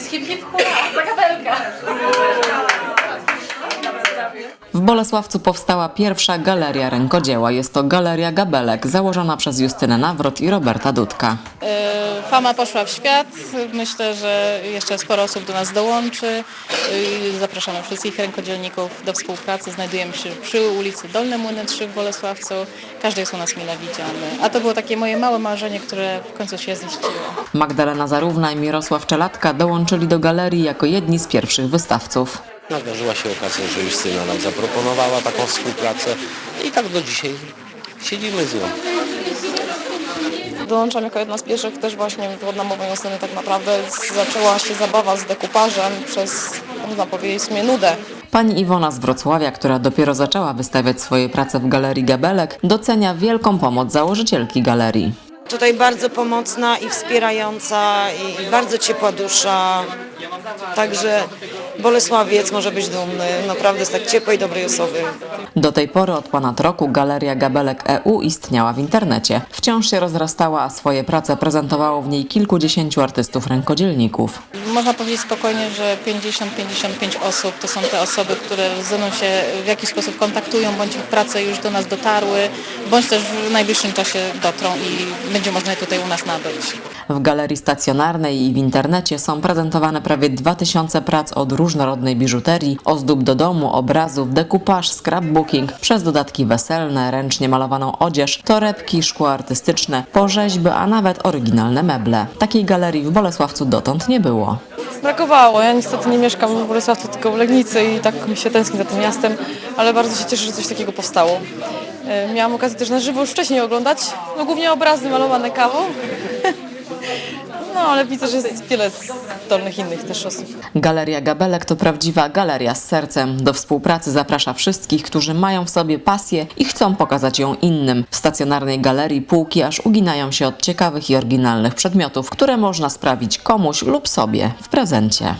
Skip, skip, skip. Saca a peruca. W Bolesławcu powstała pierwsza galeria rękodzieła. Jest to Galeria Gabelek, założona przez Justynę Nawrot i Roberta Dudka. E, Fama poszła w świat. Myślę, że jeszcze sporo osób do nas dołączy. E, Zapraszamy wszystkich rękodzielników do współpracy. Znajdujemy się przy ulicy Dolne Młyny 3 w Bolesławcu. Każdy jest u nas mile widziany. A to było takie moje małe marzenie, które w końcu się ziściło. Magdalena Zarówna i Mirosław Czelatka dołączyli do galerii jako jedni z pierwszych wystawców. Nadarzyła się okazja, że Justyna nam zaproponowała taką współpracę i tak do dzisiaj siedzimy z nią. Dołączam jako jedna z pierwszych też właśnie pod namową Justyny tak naprawdę zaczęła się zabawa z dekupażem przez, można powiedzieć, w sumie nudę. Pani Iwona z Wrocławia, która dopiero zaczęła wystawiać swoje prace w Galerii Gabelek, docenia wielką pomoc założycielki galerii. Tutaj bardzo pomocna i wspierająca i, i bardzo ciepła dusza. Także Bolesławiec może być dumny. Naprawdę jest tak ciepłej, dobrej osoby. Do tej pory od ponad roku Galeria Gabelek EU istniała w internecie. Wciąż się rozrastała, a swoje prace prezentowało w niej kilkudziesięciu artystów rękodzielników. Można powiedzieć spokojnie, że 50-55 osób to są te osoby, które ze mną się w jakiś sposób kontaktują, bądź ich prace już do nas dotarły, bądź też w najbliższym czasie dotrą i będzie można je tutaj u nas nabyć. W galerii stacjonarnej i w internecie są prezentowane prawie 2000 prac od różnorodnej biżuterii, ozdób do domu, obrazów, dekupaż, scrapbooking, przez dodatki weselne, ręcznie malowaną odzież, torebki, szkło artystyczne, po rzeźby, a nawet oryginalne meble. Takiej galerii w Bolesławcu dotąd nie było. Brakowało. Ja niestety nie mieszkam w Bolesławcu, tylko w Legnicy i tak mi się tęskni za tym miastem, ale bardzo się cieszę, że coś takiego powstało. E, Miałam okazję też na żywo już wcześniej oglądać, no głównie obrazy malowane kawą. No ale widzę, że jest wiele zdolnych innych też osób. Galeria Gabelek to prawdziwa galeria z sercem. Do współpracy zaprasza wszystkich, którzy mają w sobie pasję i chcą pokazać ją innym. W stacjonarnej galerii półki aż uginają się od ciekawych i oryginalnych przedmiotów, które można sprawić komuś lub sobie w prezencie.